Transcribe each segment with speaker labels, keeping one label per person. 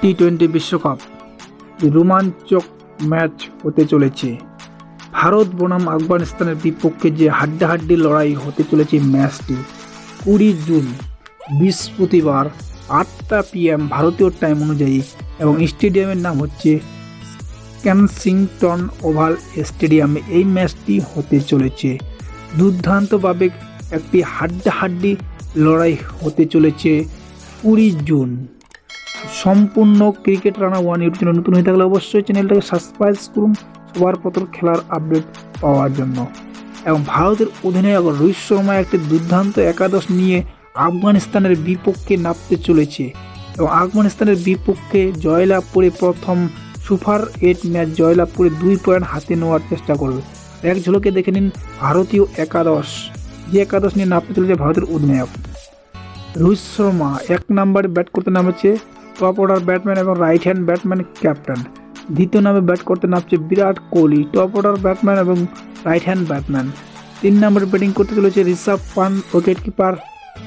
Speaker 1: T twenty বিশ্বকাপ। রোমাঞ্চক match হতে চলেছে। ভারত বনাম আফগানিস্তানের বিপক্ষে যে হাড্ডাহাড্ডি লড়াই হতে চলেছে ম্যাচটি, কুড়ি জুন, বৃহস্পতিবার আটটা পিএম ভারতীয় টাইম অনুযায়ী এবং স্টেডিয়ামের নাম হচ্ছে ক্যানসিংটন ওভাল স্টেডিয়ামে এই ম্যাচটি হতে চলেছে। দুর্দান্তভাবে একটি হাড্ডাহাড্ডি লড়াই হতে চলেছে কুড়ি জুন। সম্পূর্ণ cricket Rana one YouTube channel নতুন হয়ে থাকলে অবশ্যই চ্যানেলটাকে সাবস্ক্রাইব করুন, সবার প্রথম খেলার আপডেট পাওয়ার জন্য। এবং ভারতের অধিনায়ক রোহিত শর্মা একটি দুর্দান্ত একাদশ নিয়ে আফগানিস্তানের বিপক্ষে নামতে চলেছে। এবং আফগানিস্তানের বিপক্ষে জয়লাভ করে প্রথম সুপার এইট ম্যাচ জয়লাভ করে দুই পয়েন্ট হাতে নেওয়ার চেষ্টা করবে। এক ঝলকে দেখে নিন ভারতীয় একাদশ। যে একাদশ নিয়ে নামতে চলেছে ভারতের অধিনায়ক। রোহিত শর্মা এক নম্বরে ব্যাট করতে নামেছে টপ অর্ডার ব্যাটম্যান এবং রাইট হ্যান্ড ব্যাটম্যান ক্যাপ্টেন দ্বিতীয় নামে ব্যাট করতে নামছে Virat Kohli top order batsman এবং রাইট হ্যান্ড ব্যাটম্যান তিন নম্বরে ব্যাটিং করতে চলেছে ঋষভ পান উইকেট কিপার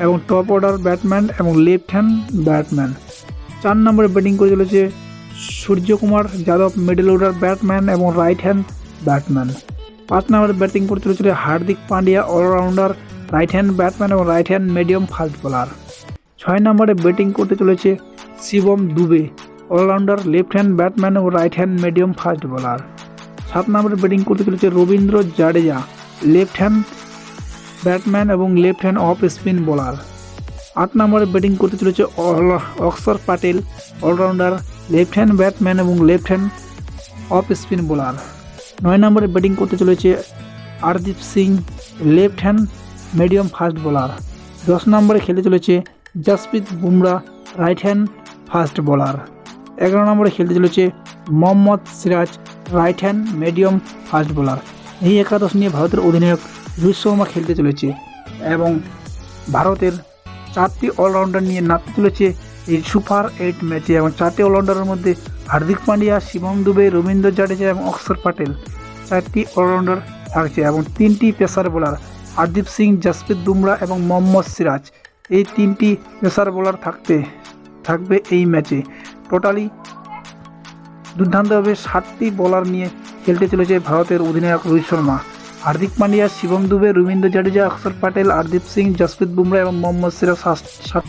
Speaker 1: এবং টপ অর্ডার ব্যাটম্যান এবং লেফট হ্যান্ড ব্যাটম্যান চার নম্বরে ব্যাটিং করে চলেছে Suryakumar Yadav middle order batsman এবং রাইট হ্যান্ড ব্যাটম্যান পাঁচ নম্বরে ব্যাটিং করতে চলেছিল Hardik Pandya allrounder right hand batsman এবং right hand medium fast bowler ছয় নম্বরে ব্যাটিং করতে চলেছে Shivam Dube, allrounder, left hand batsman ও right hand medium fast bowler. সাত নম্বরে ব্যাটিং করতে চলেছে Ravindra Jadeja, left hand batsman এবং left hand off spin bowler. আট নম্বরে ব্যাটিং করতে চলেছে Axar Patel allrounder, left hand batsman এবং left hand off spin bowler. নয় নম্বরে ব্যাটিং করতে চলেছে Arshdeep Singh, left hand medium fast bowler. দশ নম্বরে খেলে চলেছে Jasprit Bumrah, right hand fast bowler. এগারো নম্বরে খেলতে চলেছে Mohammed Siraj right hand medium fast bowler এই একাদশ নিয়ে ভারতের অধিনায়ক রোহিত শর্মা খেলতে চলেছে এবং ভারতের চারটি অলরাউন্ডার নিয়ে নামতে চলেছে এই সুপার এইট ম্যাচে এবং চারটি অলরাউন্ডারের মধ্যে হার্দিক পান্ডিয়া, শিবম দুবে, রবীন্দ্র জাডেজা এবং অক্ষর প্যাটেল চারটি অলরাউন্ডার থাকছে এবং তিনটি পেসার বোলার হারদীপ সিং, জসপ্রীত বুমরা এবং মোহাম্মদ সিরাজ। এই তিনটি পেসার বোলার থাকতে থাকবে এই ম্যাচে। টোটালি দুর্দান্তভাবে সাতটি বলার নিয়ে খেলতে চলেছে ভারতের অধিনায়ক রোহিত শর্মা। হার্দিক পান্ডিয়া, শিবম দুবে, রবীন্দ্র জাডেজা অক্ষর প্যাটেল হরদীপ সিং, জসপ্রীত বুমরা এবং মোহাম্মদ সিরাজ